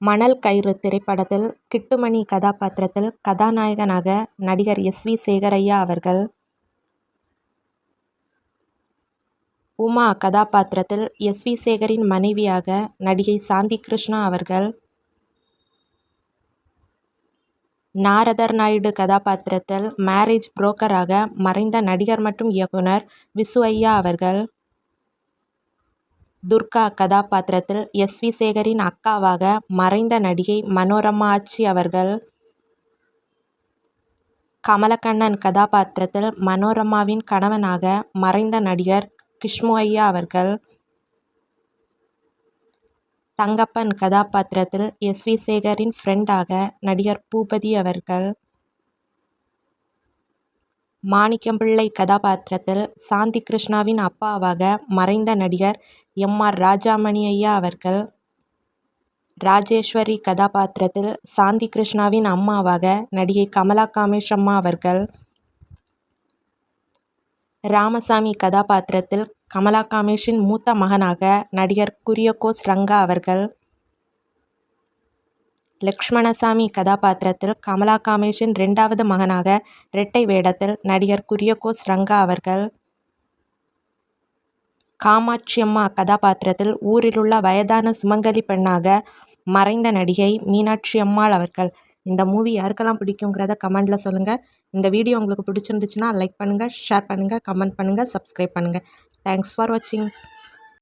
மணல் கயிறு திரைப்படத்தில் கிட்டுமணி கதாபாத்திரத்தில் கதாநாயகனாக நடிகர் எஸ். வி. சேகரய்யா அவர்கள். உமா கதாபாத்திரத்தில் எஸ். வி. சேகரின் மனைவியாக நடிகை சாந்தி கிருஷ்ணா அவர்கள். நாரதர் நாயுடு கதாபாத்திரத்தில் மேரேஜ் புரோக்கராக மறைந்த நடிகர் மற்றும் இயக்குனர் விசு அவர்கள். துர்கா கதாபாத்திரத்தில் எஸ். வி. சேகரின் அக்காவாக மறைந்த நடிகை மனோரமா ஆச்சி அவர்கள். கமலக்கண்ணன் கதாபாத்திரத்தில் மனோரமாவின் கணவனாக மறைந்த நடிகர் கிஷ்மு ஐயா அவர்கள். தங்கப்பன் கதாபாத்திரத்தில் எஸ். வி. சேகரின் ஃப்ரெண்டாக நடிகர் பூபதி அவர்கள். மாணிக்கம்பிள்ளை கதாபாத்திரத்தில் சாந்தி கிருஷ்ணாவின் அப்பாவாக மறைந்த நடிகர் எம். ஆர். ராஜாமணி ஐயா அவர்கள். ராஜேஸ்வரி கதாபாத்திரத்தில் சாந்தி கிருஷ்ணாவின் அம்மாவாக நடிகை கமலா காமேஷம்மா அவர்கள். ராமசாமி கதாபாத்திரத்தில் கமலா காமேஷின் மூத்த மகனாக நடிகர் குரியகோஸ் ரங்கா அவர்கள். லக்ஷ்மணசாமி கதாபாத்திரத்தில் கமலா காமேஷின் ரெண்டாவது மகனாக இரட்டை வேடத்தில் நடிகர் குரியகோஸ் ரங்கா அவர்கள். காமாட்சியம்மா கதாபாத்திரத்தில் ஊரிலுள்ள வயதான சுமங்கலி பெண்ணாக மறைந்த நடிகை மீனாட்சி அம்மாள் அவர்கள். இந்த மூவி யாருக்கெல்லாம் பிடிக்குங்கிறத கமெண்டில் சொல்லுங்கள் இந்த வீடியோ உங்களுக்கு பிடிச்சிருந்துச்சுன்னா லைக் பண்ணுங்கள் ஷேர் பண்ணுங்கள் கமெண்ட் பண்ணுங்கள் சப்ஸ்கிரைப் பண்ணுங்கள் தேங்க்ஸ் ஃபார் வாட்சிங்.